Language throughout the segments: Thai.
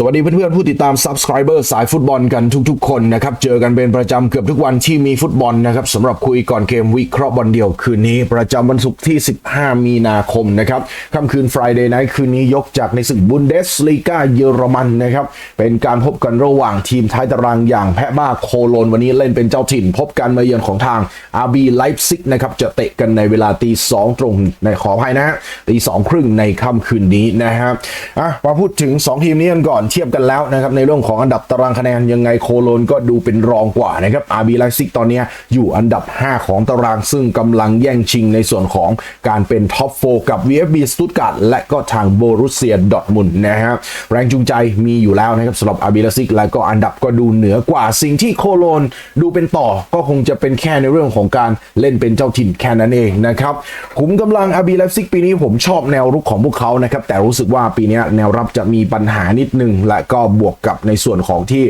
สวัสดีเพื่อนๆผู้ติดตาม Subscriber สายฟุตบอลกันทุกๆ คนนะครับ เจอกันเป็นประจำเกือบทุกวันที่มีฟุตบอลนะครับสำหรับคุยก่อนเกมวิเคราะห์บอลเดี่ยวคืนนี้ ประจำวันศุกร์ที่ 15 มีนาคมนะครับค่ำคืน Friday Night คืนนี้ยกจากในศึกบุนเดสลีกาเยอรมันนะครับ เป็นการพบกันระหว่างทีมท้ายตารางอย่างแพะบ้าโคโลนวันนี้เล่นเป็นเจ้าถิ่น พบกันมาเยือนของทาง RB Leipzig นะครับจะเตะกันในเวลาตีสองตรงในขออภัยนะฮะตีสองครึ่งในค่ำคืนนี้นะครับอะมาพูดถึง 2 ทีมนี้กันก่อนเทียบกันแล้วนะครับในเรื่องของอันดับตารางคะแนนยังไงโคโลนก็ดูเป็นรองกว่านะครับ RB Leipzig ตอนนี้อยู่อันดับ 5 ของตารางซึ่งกำลังแย่งชิงในส่วนของการเป็นท็อป4กับ VfB สตุตการ์ดและก็ทางโบรุสเซียดอร์ทมุนด์นะฮะแรงจูงใจมีอยู่แล้วนะครับสำหรับ RB Leipzig และก็อันดับก็ดูเหนือกว่าสิ่งที่โคโลนดูเป็นต่อก็คงจะเป็นแค่ในเรื่องของการเล่นเป็นเจ้าถิ่นแค่นั้นเองนะครับขุมกำลัง RB Leipzig ปีนี้ผมชอบแนวรุกของพวกเขานะครับแต่รู้สึกว่าปีนี้แนวรับจะมีปัญหานิดนึงและก็บวกกับในส่วนของที่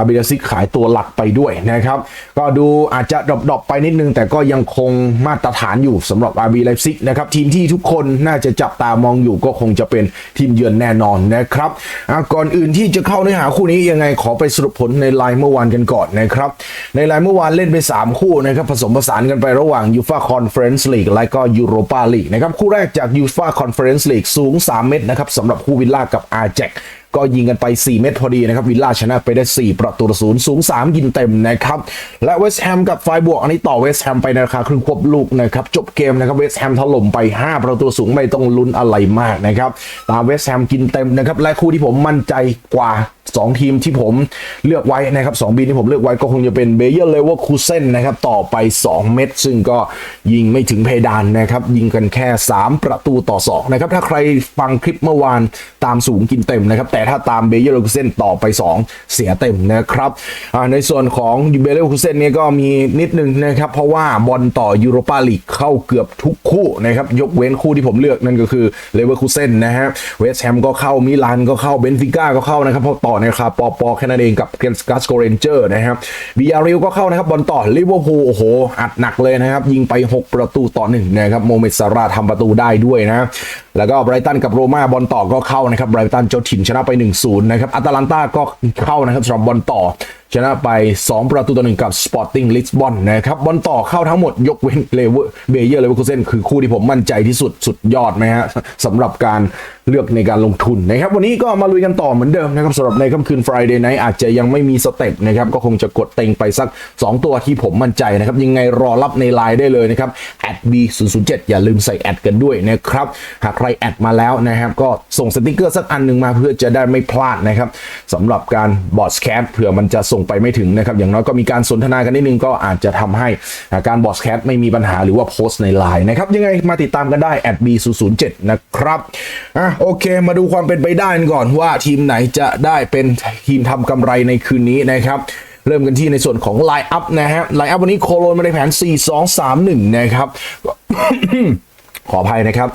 RB Leipzig ขายตัวหลักไปด้วยนะครับ ก็ดูอาจจะดรอปไปนิดนึง แต่ก็ยังคงมาตรฐานอยู่สำหรับ RB Leipzig นะครับ ทีมที่ทุกคนน่าจะจับตามองอยู่ก็คงจะเป็นทีมเยือนแน่นอนนะครับก่อนอื่นที่จะเข้าเนื้อหาคู่นี้ยังไงขอไปสรุปผลในไลน์เมื่อวานกันก่อนนะครับ ในไลน์เมื่อวานเล่นไป 3 คู่นะครับผสมผสานกันไประหว่าง UEFA Conference League และก็ Europa League นะครับคู่แรกจาก UEFA Conference League สูง 3 เมตรนะครับสำหรับคู่วิลล่ากับอาแจก ก็ยิงกันไป 4 เม็ดพอดีนะครับวิลล่าชนะไปได้ 4 ประตูต่อศูนย์สูง 3 ยิงเต็มนะครับ และเวสต์แฮมกับไฟบวก อันนี้ต่อเวสต์แฮมไปในราคาครึ่งควบลูกนะครับจบเกมนะครับเวสต์แฮมถล่มไป 5 ประตูสูงไม่ต้องลุ้นอะไรมากนะครับตามเวสต์แฮมกินเต็มนะครับและคู่ที่ผมมั่นใจกว่า 2 ทีมที่ผมเลือกไว้นะครับ2บีที่ผมเลือกไว้ก็คงจะเป็นเบเยอร์เลเวอร์คูเซนนะครับต่อไป 2 เม็ดซึ่งก็ยิงไม่ถึงเพดานนะครับยิงกันแค่ 3 ประตูต่อ2นะครับถ้าใครฟังคลิปเมื่อวานตามสูงกินเต็มนะครับแต่ถ้าตามเบเยอร์เลเวอร์คูเซนต่อไป 2 เสียเต็มนะครับในส่วนของเบเยอร์เลเวอร์คูเซนเนี่ยก็มีนิดนึงนะครับ เพราะว่าบอลต่อยูโรปาลีกเข้าเกือบทุกคู่นะครับ ยกเว้นคู่ที่ผมเลือกนั่นก็คือเลเวอร์คูเซนนะฮะเวสต์แฮมก็เข้ามิลานก็เข้าเบนฟิก้าก็เข้านะครับเพราะต่อในราคาปอปอแค่นั้นเองกับเกนสกัสโกเรนเจอร์นะครับบีอาริลก็เข้านะครับบอลต่อลิเวอร์พูลโอ้โหอัดหนักเลยนะครับ ยิงไป 6 ประตูต่อหนึ่งนะครับโมเมดซาราทำประตูได้ด้วยนะ แล้วก็ไบรตันกับโรม่าบอลต่อก็เข้านะครับไบรตันเจ้าถิ่นชนะไป1-0นะครับอัตแลนตาก็เข้านะครับสำหรับบอลต่อ ชนะไป 2 ประตูต่อหนึ่งกับ Sporting Lisbon นะครับบอลต่อเข้าทั้งหมดยกเว้นเลเวอร์เบเยอร์เลเวอร์คูเซนคือคู่ที่ผมมั่นใจที่สุดสุดยอดนะฮะสำหรับการเลือกในการลงทุนนะครับ วันนี้ก็มาลุยกันต่อเหมือนเดิมนะครับสำหรับในค่ำคืน Friday Night อาจจะยังไม่มีสเต็ปนะครับ ก็คงจะกดเต็งไปสัก 2 ตัวที่ผมมั่นใจนะครับ ยังไงรอรับในไลน์ได้เลยนะครับ @b007 อย่าลืมใส่แอดกันด้วยนะครับหากใครแอดมาแล้วนะครับ ก็ส่งสติกเกอร์สักอันหนึ่งมาเพื่อจะได้ไม่พลาดนะครับสำหรับการบอสแคสเผื่อมันจะส่งไปไม่ถึงนะครับอย่างน้อยก็มีการสนทนากันนิดนึงก็อาจจะทำให้การบอสแคสไม่มีปัญหาหรือว่าโพสต์ในไลน์นะครับยังไงมาติดตามกันได้ @b007 นะครับอะโอเค มาดูความเป็นไปได้กันก่อนว่าทีมไหนจะได้เป็นทีมทำกำไรในคืนนี้นะครับเริ่มกันที่ในส่วนของไลน์อัพนะฮะไลน์อัพวันนี้โคโลนมาในแผน 4-2-3-1 นะครับขออภัยนะครับ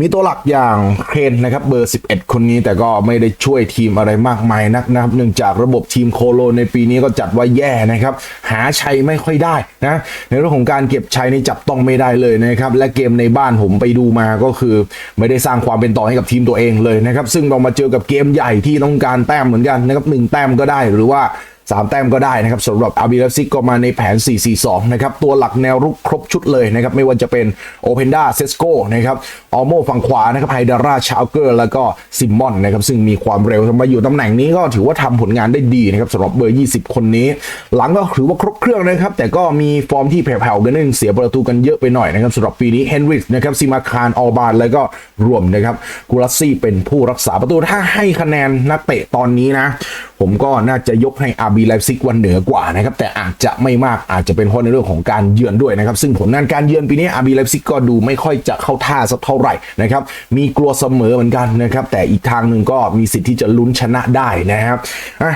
มีตัวหลักอย่างเคนนะครับเบอร์ 11 คนนี้แต่ก็ไม่ได้ช่วยทีมอะไรมากมายนักนะครับ เนื่องจากระบบทีมโคโลในปีนี้ก็จัดว่าแย่นะครับ หาชัยไม่ค่อยได้นะในเรื่องของการเก็บชัยในจับต้องไม่ได้เลยนะครับ และเกมในบ้านผมไปดูมาก็คือ ไม่ได้สร้างความเป็นต่อให้กับทีมตัวเองเลยนะครับ ซึ่งเรามาเจอกับเกมใหญ่ที่ต้องการแต้มเหมือนกันนะครับหนึ่งแต้มก็ได้หรือว่า 3 แต้มก็ได้นะครับสำหรับอาบิเลซิกก็มาในแผน 4-4-2 นะครับ ตัวหลักแนวรุกครบชุดเลยนะครับ ไม่ว่าจะเป็นโอเพนดาเซสโกนะครับออโมฝั่งขวานะครับไฮดาร่าชาวเกอร์ แล้วก็ซิมมอนนะครับ ซึ่งมีความเร็วมาอยู่ตำแหน่งนี้ก็ถือว่าทำผลงานได้ดีนะครับสำหรับเบอร์ 20 คนนี้ หลังก็ถือว่าครบเครื่องนะครับ แต่ก็มีฟอร์มที่แผ่วๆกันนึงเสียประตูกันเยอะไปหน่อยนะครับสำหรับปีนี้เฮนริสนะครับซิมาคารออบานแล้วก็รวมนะครับกูรัสซี่เป็นผู้รักษาประตูถ้าให้คะแนนนักเตะตอนนี้นะ ผมก็น่าจะยกให้อาบีไลฟ์ซิกวันเหนือกว่านะครับ แต่อาจจะไม่มากอาจจะเป็นเพราะในเรื่องของการเยือนด้วยนะครับ ซึ่งผลงานการเยือนปีนี้อาบีไลฟ์ซิกก็ดูไม่ค่อยจะเข้าท่าสักเท่าไหร่นะครับ มีกลัวเสมอเหมือนกันนะครับ แต่อีกทางหนึ่งก็มีสิทธิ์ที่จะลุ้นชนะได้นะครับ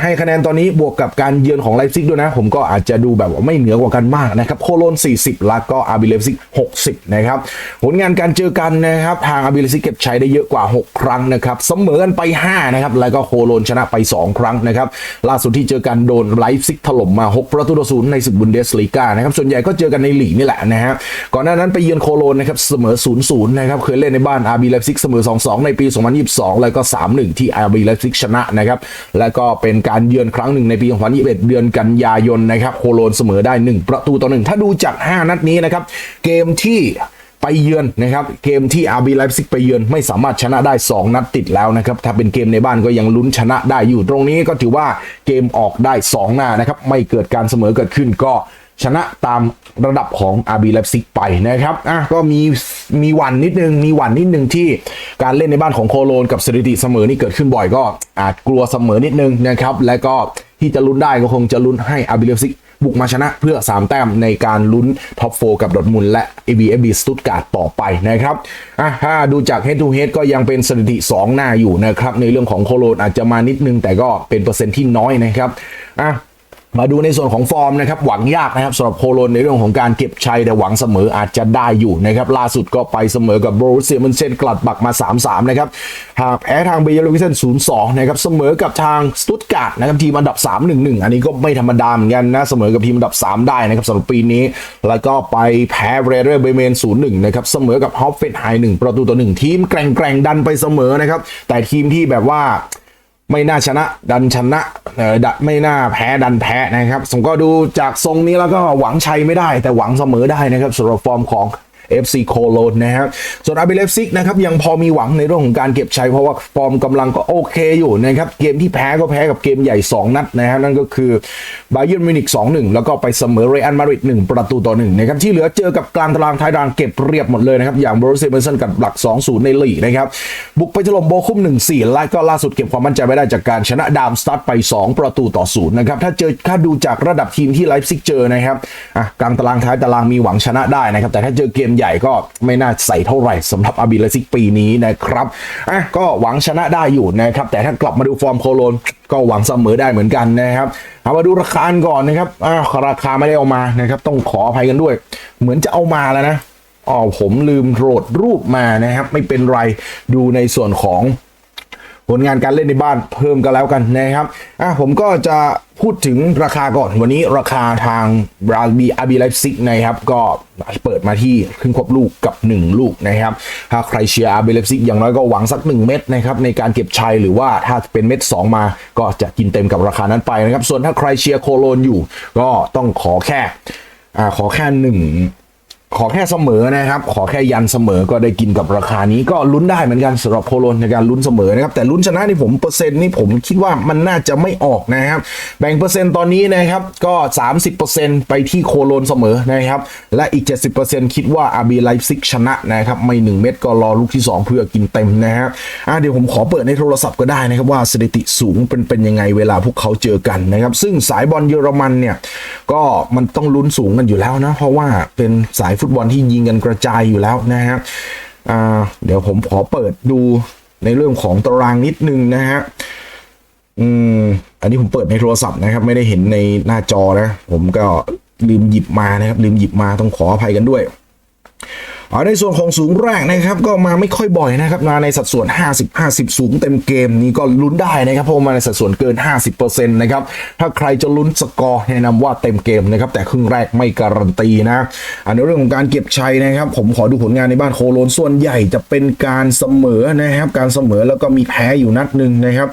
ให้คะแนนตอนนี้บวกกับการเยือนของไลฟ์ซิกด้วยนะ ผมก็อาจจะดูแบบว่าไม่เหนือกว่ากันมากนะครับโคโลน 40 แล้วก็อาบีไลฟ์ซิก60 นะครับผลงานการเจอกันนะครับทางอาบีไลฟ์ซิกเก็บชัยได้เยอะกว่า 6 ครั้งนะครับเสมอกันไป5นะครับแล้วก็โคโลนชนะไป 2 ครั้งนะครับนะครับ ล่าสุดที่เจอกันโดนไลฟ์ซิกถล่มมา 6 ประตูต่อศูนย์ในศึกบุนเดสลีกานะครับ ส่วนใหญ่ก็เจอกันในลีกนี่แหละนะฮะ ก่อนหน้านั้นไปเยือนโคโลนนะครับเสมอ 0-0 นะครับ เคยเล่นในบ้านอาร์บีไลฟ์ซิกเสมอ 2-2 ในปี 2022 แล้วก็ 3-1 ที่อาร์บีไลฟ์ซิกชนะนะครับ แล้วก็เป็นการเยือนครั้งหนึ่งในปี 2021 เดือนกันยายนนะครับ โคโลนเสมอได้ 1 ประตูต่อ1ถ้าดูจาก 5 นัดนี้นะครับ เกมที่ ไปเยือนนะครับเกมที่อาร์บีไลฟ์ซิกไปเยือนไม่สามารถชนะได้ 2 นัดติดแล้วนะครับถ้าเป็นเกมในบ้านก็ยังลุ้นชนะได้อยู่ตรงนี้ก็ถือว่าเกมออกได้ 2 หน้านะครับไม่เกิดการเสมอเกิดขึ้นก็ชนะตามระดับของอาร์บีไลฟ์ซิกไปนะครับอะก็มีมีวันนิดนึง มีวันนิดนึงที่การเล่นในบ้านของโคโลนกับสถิติเสมอนี่เกิดขึ้นบ่อยก็อาจกลัวเสมอนิดนึงนะครับและก็ที่จะลุ้นได้ก็คงจะลุ้นให้อาร์ บุกมาชนะเพื่อ 3 แต้มในการลุ้นท็อป4กับดอทมุนและ ABFB สตุตการ์ดต่อไปนะครับอะถ้าดูจาก Head to Head ก็ยังเป็นสถิติ 2 หน้าอยู่นะครับ ในเรื่องของโคโลนอาจจะมานิดนึงแต่ก็เป็นเปอร์เซ็นต์ที่น้อยนะครับอะ มาดูในส่วนของฟอร์มนะครับหวังยากนะครับสำหรับโคโลนในเรื่องของการเก็บชัยแต่หวังเสมออาจจะได้อยู่นะครับล่าสุดก็ไปเสมอกับโบรูเซียมันเซนกลัดบักมา 3-3 นะครับหากแพ้ทางเบเยอร์ลิเวน0-2 นะครับเสมอกับทางสตุตการ์ดนะครับทีมอันดับ 3-1-1 อันนี้ก็ไม่ธรรมดาเหมือนกันนะเสมอกับทีมอันดับ 3 ได้นะครับสำหรับปีนี้ แล้วก็ไปแพ้เรเดอร์เบเมน0-1 นะครับเสมอกับฮอฟเฟนไฮ1ประตูต่อ1ทีมแกร่งๆดันไปเสมอนะครับแต่ทีมที่แบบว่า ไม่น่าชนะดันชนะเออดัไม่น่าแพ้ดันแพ้นะครับผมก็ดูจากทรงนี้แล้วก็หวังชัยไม่ได้ แต่หวังเสมอได้นะครับสำหรับฟอร์มของ FC โคโลนนะครับส่วนอาร์เบเลฟซิกนะครับยังพอมีหวังในเรื่องของการเก็บชัยเพราะว่าฟอร์มกำลังก็โอเคอยู่นะครับเกมที่แพ้ก็แพ้กับเกมใหญ่ 2 นัดนะครับนั่นก็คือบาเยิร์นมิวนิก2-1 แล้วก็ไปเสมอเรอัลมาดริด1ประตูต่อ1นะครับที่เหลือเจอกับกลางตารางท้ายตารางเก็บเรียบหมดเลยนะครับอย่างบรูเซเบอร์สันกับหลัก 2-0 ในลีกนะครับบุกไปถล่มโบคุม 1-4 และก็ล่าสุดเก็บความมั่นใจไว้ได้จากการชนะดามสตัดไป 2 ประตูต่อ0นะครับถ้าเจอถ้าดูจากระดับทีมที่ไลฟ์ซิกเจอนะครับอะกลางตารางท้ายตารางมีหวังชนะได้นะครับแต่ถ้าเจอเกมใหญ่ก็ไม่น่าใส่เท่าไหร่สำหรับอาบีไลซิกปีนี้นะครับอะก็หวังชนะได้อยู่นะครับ แต่ถ้ากลับมาดูฟอร์มโคโลนก็หวังเสมอได้เหมือนกันนะครับเอามาดูราคาก่อนนะครับอ่าราคาไม่ได้เอามานะครับ ต้องขออภัยกันด้วย เหมือนจะเอามาแล้วนะอ๋อผมลืมโหลดรูปมานะครับ ไม่เป็นไรดูในส่วนของ ผลงานการเล่นในบ้านเพิ่มกันแล้วกันนะครับอะผมก็จะพูดถึงราคาก่อนวันนี้ราคาทางบราบีอาร์บีไลฟ์ซิกนะครับ ก็เปิดมาที่ครึ่งควบลูกกับ 1 ลูกนะครับ ถ้าใครเชียร์อาร์บีไลฟ์ซิกอย่างน้อยก็หวังสัก 1 เม็ดนะครับ ในการเก็บชัยหรือว่าถ้าเป็นเม็ด 2 มาก็จะกินเต็มกับราคานั้นไปนะครับ ส่วนถ้าใครเชียร์โคโลนอยู่ ก็ต้องขอแค่อ่าขอแค่หนึ่ง ขอแค่เสมอนะครับ ขอแค่ยันเสมอก็ได้กินกับราคานี้ก็ลุ้นได้เหมือนกันสำหรับโคโลนในการลุ้นเสมอนะครับแต่ลุ้นชนะนี่ผมเปอร์เซ็นต์นี่ผมคิดว่ามันน่าจะไม่ออกนะครับแบ่งเปอร์เซ็นต์ตอนนี้นะครับก็ 30%ไปที่โคโลนเสมอนะครับและอีก 70%คิดว่าอาร์บีไลฟ์ซิกชนะนะครับไม่ 1 เม็ดก็รอลูกที่ 2 เพื่อกินเต็มนะครับอะเดี๋ยวผมขอเปิดในโทรศัพท์ก็ได้นะครับว่าสถิติสูงเป็นเป็นยังไงเวลาพวกเขาเจอกันนะครับซึ่งสายบอลเยอรมันเนี่ยก็มันต้องลุ้นสูงกันอยู่แล้วนะเพราะว่าเป็นสายฟุตบอลที่ยิงกันกระจายอยู่แล้วนะฮะเดี๋ยวผมขอเปิดดูในเรื่องของตารางนิดนึงนะฮะอืมอันนี้ผมเปิดในโทรศัพท์นะครับ ไม่ได้เห็นในหน้าจอนะ ผมก็ลืมหยิบมานะครับ ลืมหยิบมาต้องขออภัยกันด้วย ในส่วนของสูงแรกนะครับก็มาไม่ค่อยบ่อยนะครับมาในสัดส่วน 50 50 สูงเต็มเกมนี้ก็ลุ้นได้นะครับเพราะมาในสัดส่วนเกิน 50%นะครับถ้าใครจะลุ้นสกอร์แนะนำว่าเต็มเกมนะครับแต่ครึ่งแรกไม่การันตีนะอันในเรื่องของการเก็บชัยนะครับ ผมขอดูผลงานในบ้านโคโลนส่วนใหญ่จะเป็นการเสมอนะครับการเสมอแล้วก็มีแพ้อยู่นัดหนึ่งนะครับ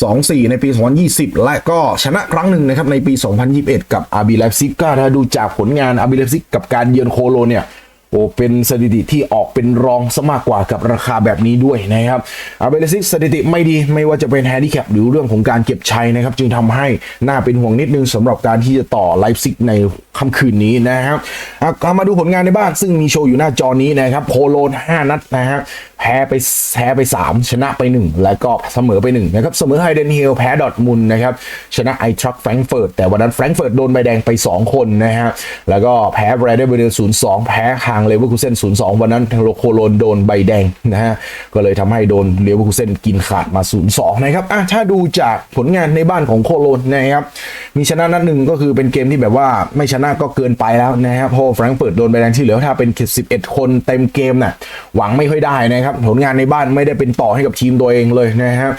2-4 ในปี 2020 และก็ชนะครั้งหนึ่งนะครับในปี 2021 กับอาร์บีไลฟ์ซิกก็ถ้าดูจากผลงานอาร์บีไลฟ์ซิกกับการเยือนโคโลนเนี่ย โอ้เป็นสถิติที่ออกเป็นรองซะมากกว่ากับราคาแบบนี้ด้วยนะครับอาเบลซิกสถิติไม่ดีไม่ว่าจะเป็นแฮนดิแคปหรือเรื่องของการเก็บชัยนะครับ จึงทำให้น่าเป็นห่วงนิดนึงสำหรับการที่จะต่อไลฟ์ซิกในค่ำคืนนี้นะครับเอามาดูผลงานในบ้านซึ่งมีโชว์อยู่หน้าจอนี้นะครับ โคโลน 5 นัดนะฮะแพ้ไปแพ้ไป 3 ชนะไป 1 แล้วก็เสมอไป 1 นะครับ เสมอไฮเดนเฮลแพ้ดอทมุนนะครับ ชนะไอทรัคแฟรงเฟิร์ตแต่วันนั้นแฟรงเฟิร์ตโดนใบแดงไป 2 คนนะฮะ แล้วก็แพ้แบรเดอร์เบเดล02แพ้ทางเลเวอร์คูเซน02วันนั้นทางโคโลนโดนใบแดงนะฮะก็เลยทำให้โดนเลเวอร์คูเซนกินขาดมา02นะครับอะถ้าดูจากผลงานในบ้านของโคโลนนะครับมีชนะนัดหนึ่งก็คือเป็นเกมที่แบบว่าไม่ชนะก็เกินไปแล้วนะครับเพราะแฟรงก์เฟิร์ตโดนใบแดงที่เหลือถ้าเป็น11 คนเต็มเกมน่ะหวังไม่ค่อยได้นะครับผลงานในบ้านไม่ได้เป็นต่อให้กับทีมตัวเองเลยนะครับ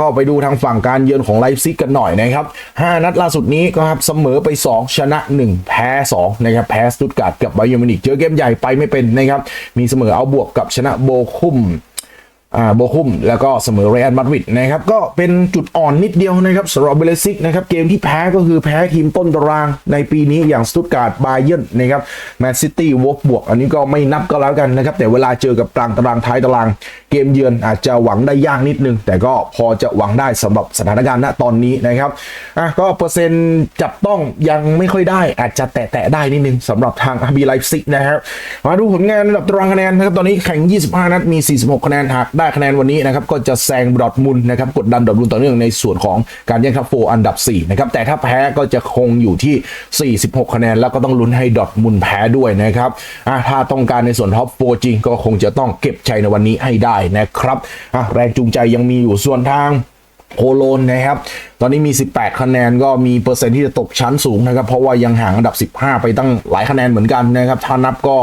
ก็ไปดูทางฝั่งการเยือนของไลฟ์ซิกกันหน่อยนะครับ5นัดล่าสุดนี้ก็ครับเสมอไป 2 ชนะ 1 แพ้ 2 นะครับแพ้สตุตการ์ดกับไบเยอร์มินิกเจอเกมใหญ่ไปไม่เป็นนะครับมีเสมอเอาบวกกับชนะโบคุมอ่า โบคุมแล้วก็เสมอเรอัลมาดริดนะครับก็เป็นจุดอ่อนนิดเดียวนะครับสำหรับเบลซิกนะครับเกมที่แพ้ก็คือแพ้ทีมต้นตารางในปีนี้อย่างสตุตการ์ดบาเยนนะครับแมนซิตี้วอฟบวก อันนี้ก็ไม่นับก็แล้วกันนะครับแต่เวลาเจอกับกลางตารางท้ายตาราง เกมเยือนอาจจะหวังได้ยากนิดนึง แต่ก็พอจะหวังได้สำหรับสถานการณ์ณตอนนี้นะครับอะก็เปอร์เซ็นต์จับต้องยังไม่ค่อยได้อาจจะแตะๆได้นิดนึงสำหรับทางอาร์บีไลฟ์ซิกนะครับมาดูผลงานระดับตารางคะแนนนะครับตอนนี้แข่ง 25 นัดมี 46 คะแนนหากได้คะแนนวันนี้นะครับก็จะแซงดอทมุนนะครับกดดันดอทมุนต่อเนื่องในส่วนของการแย่งทัพโฟอันดับ4นะครับแต่ถ้าแพ้ก็จะคงอยู่ที่ 46 คะแนน แล้วก็ต้องลุ้นให้ดอทมุนแพ้ด้วยนะครับถ้าต้องการในส่วนท็อปโฟจริงก็คงจะต้องเก็บชัยในวันนี้ให้ได้นะครับแรงจูงใจยังมีอยู่ส่วนทางโคโลนนะครับ ตอนนี้มี 18 คะแนนก็มีเปอร์เซ็นต์ที่จะตกชั้นสูงนะครับ เพราะว่ายังห่างอันดับ 15 ไปตั้งหลายคะแนนเหมือนกันนะครับ ถ้านับก็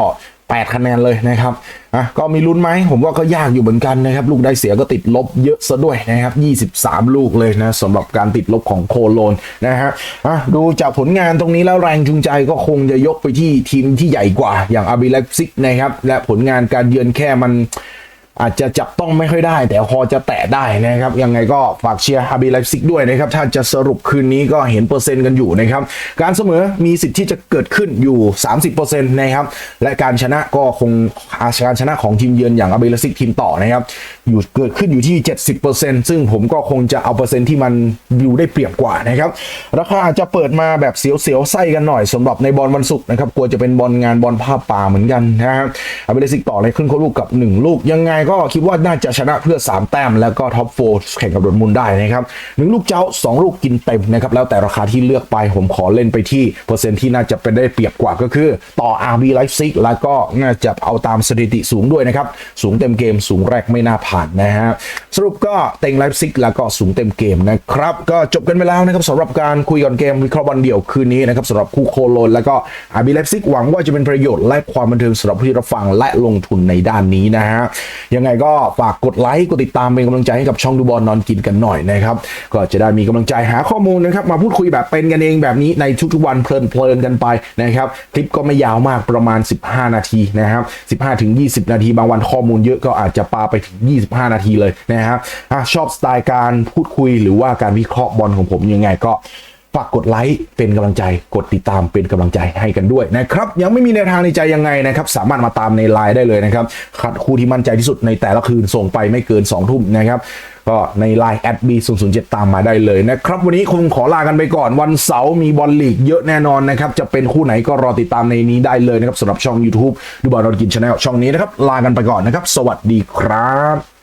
8 คะแนนเลยนะครับอะก็มีลุ้นไหมผมว่าก็ยากอยู่เหมือนกันนะครับ ลูกได้เสียก็ติดลบเยอะซะด้วยนะครับ 23 ลูกเลยนะสำหรับการติดลบของโคโลนนะฮะอะดูจากผลงานตรงนี้แล้วแรงจูงใจก็คงจะยกไปที่ทีมที่ใหญ่กว่าอย่างอาบิเล็กซิกนะครับ และผลงานการเยือนแค่มัน อาจจะจับต้องไม่ค่อยได้ แต่พอจะแตะได้นะครับ ยังไงก็ฝากเชียร์ฮาบีไลฟ์ซิกด้วยนะครับ ถ้าจะสรุปคืนนี้ก็เห็นเปอร์เซ็นต์กันอยู่นะครับ การเสมอมีสิทธิ์ที่จะเกิดขึ้นอยู่ 30%นะครับ และการชนะก็คงอาการชนะของทีมเยือนอย่างอาบีไลฟ์ซิกทีมต่อนะครับอยู่เกิดขึ้นอยู่ที่ 70%ซึ่งผมก็คงจะเอาเปอร์เซ็นต์ที่มันอยู่ได้เปรียบกว่านะครับราคาอาจจะเปิดมาแบบเสียวๆไส้กันหน่อยสำหรับในบอลวันศุกร์นะครับกลัวจะเป็นบอลงานบอลภาพป่าเหมือนกันนะครับอาบีไลฟ์ซิกต่อเลยขึ้นโคลูกกับ 1 ลูกยังไงก็คิดว่าน่าจะชนะเพื่อ 3 แต้ม แล้วก็ท็อปโฟแข่งกับดอร์ทมุนได้นะครับหนึ่งลูกเจ้า 2 ลูกกินเต็มนะครับแล้วแต่ราคาที่เลือกไปผมขอเล่นไปที่เปอร์เซ็นต์ที่น่าจะเป็นได้เปรียบกว่าก็คือ ต่อ RB Leipzig แล้วก็น่าจะเอาตามสถิติสูงด้วยนะครับ สูงเต็มเกมสูงแรกไม่น่าผ่านนะฮะสรุปก็เต็งไลฟ์ซิกแล้วก็สูงเต็มเกมนะครับ ก็จบกันไปแล้วนะครับสำหรับการคุยก่อนเกมวิเคราะห์บอลเดี่ยวคืนนี้นะครับสำหรับคู่โคโลนแล้วก็ RB Leipzig หวังว่าจะเป็นประโยชน์และความบันเทิงสำหรับผู้ที่รับฟังและลงทุนในด้านนี้นะฮะยังไงก็ฝากกดไลค์กดติดตามเป็นกำลังใจให้กับช่องดูบอลนอนกินกันหน่อยนะครับก็จะได้มีกำลังใจหาข้อมูลนะครับมาพูดคุยแบบเป็นกันเองแบบนี้ในทุกๆวันเพลินๆกันไปนะครับคลิปก็ไม่ยาวมากประมาณ 15 นาทีนะครับ15ถึง20 นาทีบางวันข้อมูลเยอะก็อาจจะปาไปถึง 25 นาทีเลยนะครับชอบสไตล์การพูดคุยหรือว่าการวิเคราะห์บอลของผมยังไงก็ากกดไลค์เป็นกำลังใจ กดติดตามเป็นกำลังใจให้กันด้วยนะครับ ยังไม่มีแนวทางในใจยังไงนะครับ สามารถมาตามในไลน์ได้เลยนะครับ คัดคู่ที่มั่นใจที่สุดในแต่ละคืนส่งไปไม่เกิน2ทุ่มนะครับก็ในไลน์แอดบี0 0 7ตามมาได้เลยนะครับ วันนี้คงขอลากันไปก่อนวันเสาร์มีบอลลีกเยอะแน่นอนนะครับ จะเป็นคู่ไหนก็รอติดตามในนี้ได้เลยนะครับสำหรับช่อง YouTube ดูบอลนอนกินชาแนลช่องนี้นะครับ ลากันไปก่อนนะครับ สวัสดีครับ